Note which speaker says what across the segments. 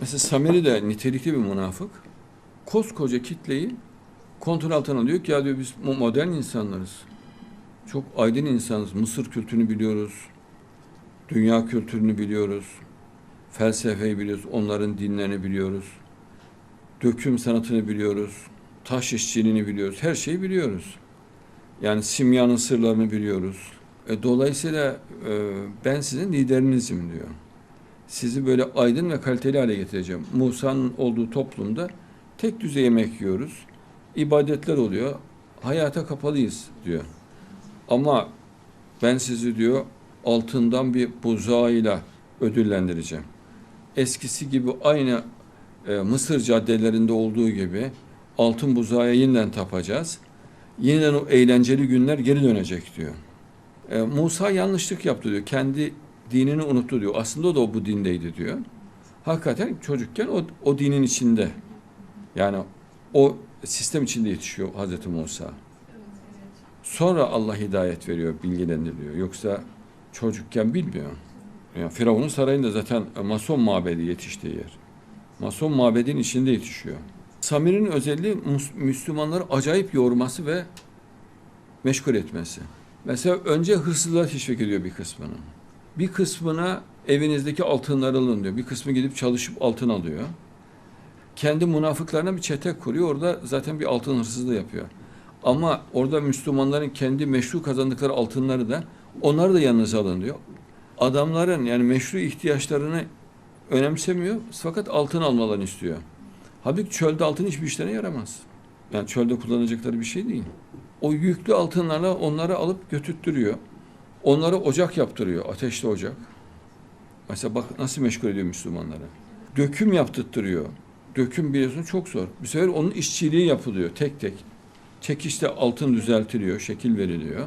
Speaker 1: Mesela Samiri de nitelikli bir münafık. Koskoca kitleyi kontrol altına alıyor ki ya diyor biz mo- modern insanlarız. Çok aydın insanız. Mısır kültürünü biliyoruz. Dünya kültürünü biliyoruz. Felsefeyi biliyoruz. Onların dinlerini biliyoruz. Döküm sanatını biliyoruz. Taş işçiliğini biliyoruz. Her şeyi biliyoruz. Yani simyanın sırlarını biliyoruz. E, dolayısıyla e, ben sizin liderinizim diyor. Sizi böyle aydın ve kaliteli hale getireceğim. Musa'nın olduğu toplumda tek düzey yemek yiyoruz. İbadetler oluyor. Hayata kapalıyız diyor. Ama ben sizi diyor altından bir buzağıyla ödüllendireceğim. Eskisi gibi aynı e, Mısır caddelerinde olduğu gibi altın buzağa yeniden tapacağız. Yeniden o eğlenceli günler geri dönecek diyor. E, Musa yanlışlık yaptı diyor. Kendi dinini unuttu diyor. Aslında o da bu dindeydi diyor. Hakikaten çocukken o, o dinin içinde. Yani o sistem içinde yetişiyor Hazreti Musa. Sonra Allah hidayet veriyor, bilgilendiriyor. Yoksa çocukken bilmiyor. Yani Firavun'un sarayında zaten Mason mabedi yetiştiği yer. Mason mabedin içinde yetişiyor. Samir'in özelliği Müslümanları acayip yorması ve meşgul etmesi. Mesela önce hırsızlığa teşvik ediyor bir kısmını. Bir kısmına evinizdeki altınları alın diyor. Bir kısmı gidip çalışıp altın alıyor. Kendi münafıklarına bir çete kuruyor. Orada zaten bir altın hırsızlığı yapıyor. Ama orada Müslümanların kendi meşru kazandıkları altınları da onları da yanınıza alın diyor. Adamların yani meşru ihtiyaçlarını önemsemiyor fakat altın almalarını istiyor. Halbuki çölde altın hiçbir işlerine yaramaz. Yani çölde kullanacakları bir şey değil. O yüklü altınlarla onları alıp götürttürüyor. Onlara ocak yaptırıyor, ateşli ocak. Mesela bak nasıl meşgul ediyor Müslümanları. Döküm yaptırtırıyor. Döküm biliyorsun çok zor. Bir sefer onun işçiliği yapılıyor tek tek. Çekişte altın düzeltiliyor, şekil veriliyor.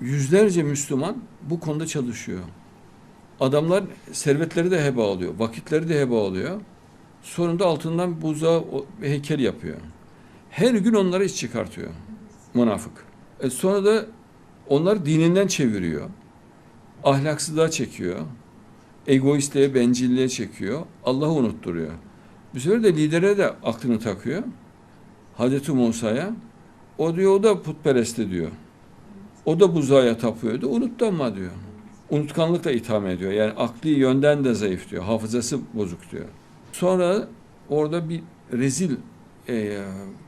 Speaker 1: Yüzlerce Müslüman bu konuda çalışıyor. Adamlar servetleri de heba alıyor, vakitleri de heba alıyor. Sonunda altından buzağı o- heykel yapıyor. Her gün onlara iş çıkartıyor. Münafık. E sonra da onlar dininden çeviriyor. Ahlaksızlığa çekiyor. Egoistliğe, bencilliğe çekiyor. Allah'ı unutturuyor. Bu sefer de lidere de aklını takıyor. Hazreti Musa'ya. O diyor o da putperestti diyor. O da buzağa tapıyordu. Unuttu ama diyor. Unutkanlıkla itham ediyor. Yani akli yönden de zayıf diyor. Hafızası bozuk diyor. Sonra orada bir rezil e,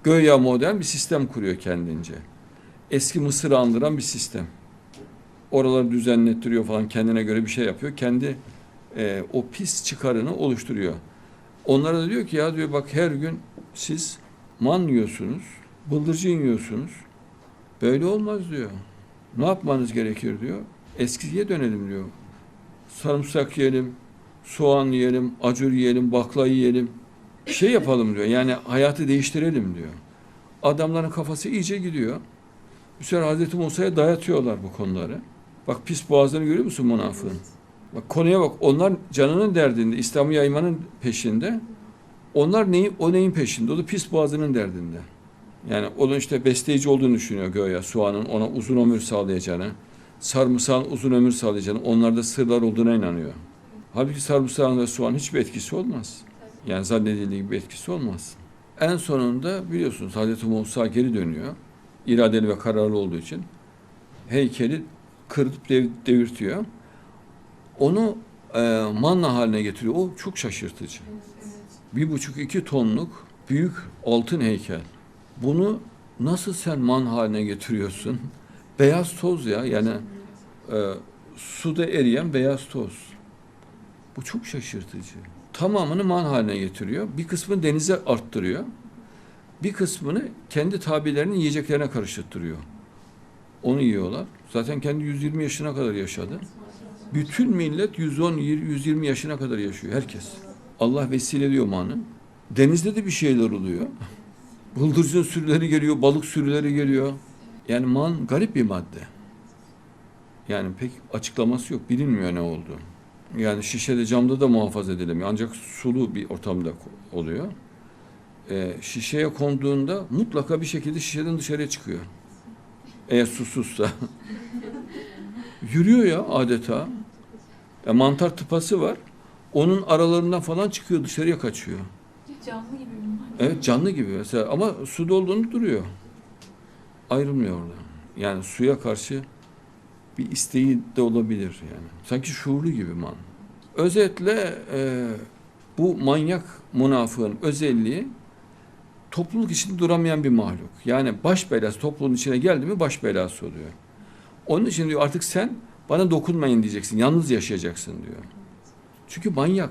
Speaker 1: göya modern bir sistem kuruyor kendince. Eski Mısır'ı andıran bir sistem. Oraları düzenlettiriyor falan kendine göre bir şey yapıyor. Kendi e, o pis çıkarını oluşturuyor. Onlara da diyor ki ya diyor bak her gün siz man yiyorsunuz, bıldırcın yiyorsunuz. Böyle olmaz diyor. Ne yapmanız gerekir diyor. Eskiye dönelim diyor. Sarımsak yiyelim, soğan yiyelim, acur yiyelim, bakla yiyelim. Şey yapalım diyor. Yani hayatı değiştirelim diyor. Adamların kafası iyice gidiyor. Bir sefer Hazreti Musa'ya dayatıyorlar bu konuları. Bak pis boğazlarını görüyor musun münafığın? Bak konuya bak. Onlar canının derdinde, İslam'ı yaymanın peşinde. Onlar neyin, o neyin peşinde? O da pis boğazının derdinde. Yani onun işte besleyici olduğunu düşünüyor göya soğanın ona uzun ömür sağlayacağını, sarımsağın uzun ömür sağlayacağını, onlarda sırlar olduğuna inanıyor. Halbuki sarımsağın ve soğan hiçbir etkisi olmaz. Yani zannedildiği gibi etkisi olmaz. En sonunda biliyorsunuz Hazreti Musa geri dönüyor. İradeli ve kararlı olduğu için. Heykeli kırıp dev, devirtiyor. Onu e, manna haline getiriyor. O çok şaşırtıcı. Bir buçuk iki tonluk büyük altın heykel. Bunu nasıl sen man haline getiriyorsun? Beyaz toz ya yani e, suda eriyen beyaz toz. Bu çok şaşırtıcı. Tamamını man haline getiriyor. Bir kısmını denize arttırıyor. Bir kısmını kendi tabilerinin yiyeceklerine karıştırıyor. Onu yiyorlar. Zaten kendi 120 yaşına kadar yaşadı. Bütün millet 110 120 yaşına kadar yaşıyor herkes. Allah vesile ediyor manı. Denizde de bir şeyler oluyor. Bıldırcın sürüleri geliyor, balık sürüleri geliyor. Yani man garip bir madde. Yani pek açıklaması yok. Bilinmiyor ne oldu. Yani şişede camda da muhafaza edilemiyor. Ancak sulu bir ortamda oluyor. Ee, şişeye konduğunda mutlaka bir şekilde şişeden dışarıya çıkıyor. Eğer susuzsa. Yürüyor ya adeta. E, mantar tıpası var. Onun aralarından falan çıkıyor dışarıya kaçıyor.
Speaker 2: Canlı gibi bunlar.
Speaker 1: Evet canlı gibi mesela ama su dolduğunu duruyor. Ayrılmıyor orada. Yani suya karşı bir isteği de olabilir yani. Sanki şuurlu gibi man. Özetle e, bu manyak münafığın özelliği topluluk içinde duramayan bir mahluk. Yani baş belası topluluğun içine geldi mi baş belası oluyor. Onun için diyor artık sen bana dokunmayın diyeceksin. Yalnız yaşayacaksın diyor. Çünkü manyak.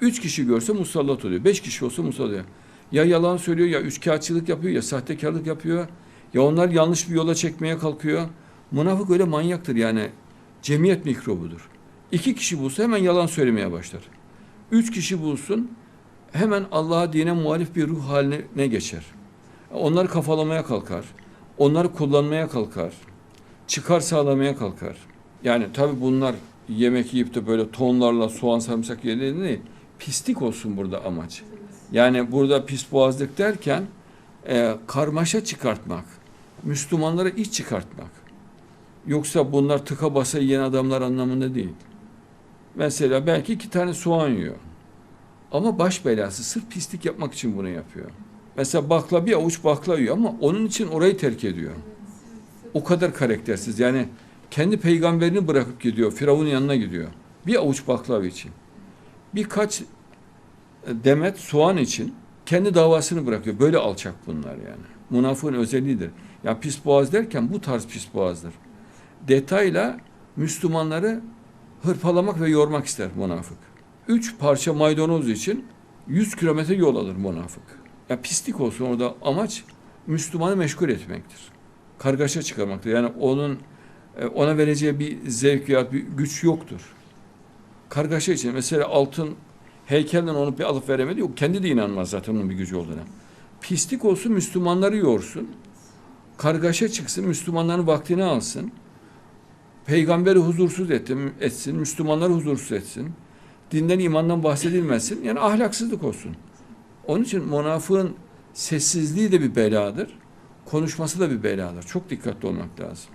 Speaker 1: Üç kişi görse musallat oluyor. Beş kişi olsa musallat oluyor. Ya yalan söylüyor, ya üçkağıtçılık yapıyor, ya sahtekarlık yapıyor. Ya onlar yanlış bir yola çekmeye kalkıyor. Münafık öyle manyaktır yani. Cemiyet mikrobudur. İki kişi bulsa hemen yalan söylemeye başlar. Üç kişi bulsun hemen Allah'a dine muhalif bir ruh haline geçer. Onları kafalamaya kalkar. Onları kullanmaya kalkar. Çıkar sağlamaya kalkar. Yani tabii bunlar yemek yiyip de böyle tonlarla soğan sarımsak yediğinde değil. Pislik olsun burada amaç. Yani burada pis boğazlık derken e, karmaşa çıkartmak. Müslümanlara iç çıkartmak. Yoksa bunlar tıka basa yiyen adamlar anlamında değil. Mesela belki iki tane soğan yiyor. Ama baş belası sırf pislik yapmak için bunu yapıyor. Mesela bakla bir avuç bakla yiyor ama onun için orayı terk ediyor. O kadar karaktersiz. Yani kendi peygamberini bırakıp gidiyor. Firavun'un yanına gidiyor. Bir avuç baklava için. Birkaç e, demet soğan için kendi davasını bırakıyor. Böyle alçak bunlar yani. Münafığın özelliğidir. Ya pis boğaz derken bu tarz pis boğazdır. Detayla Müslümanları hırpalamak ve yormak ister münafık. Üç parça maydanoz için 100 kilometre yol alır münafık. Ya pislik olsun orada amaç Müslümanı meşgul etmektir. Kargaşa çıkarmaktır. Yani onun e, ona vereceği bir zevk ya bir güç yoktur. Kargaşa için mesela altın heykelden onu bir alıp veremedi. Yok kendi de inanmaz zaten onun bir gücü olduğuna. Pislik olsun Müslümanları yorsun. Kargaşa çıksın Müslümanların vaktini alsın. Peygamberi huzursuz etsin, etsin Müslümanları huzursuz etsin. Dinden imandan bahsedilmesin. Yani ahlaksızlık olsun. Onun için münafığın sessizliği de bir beladır. Konuşması da bir beladır. Çok dikkatli olmak lazım.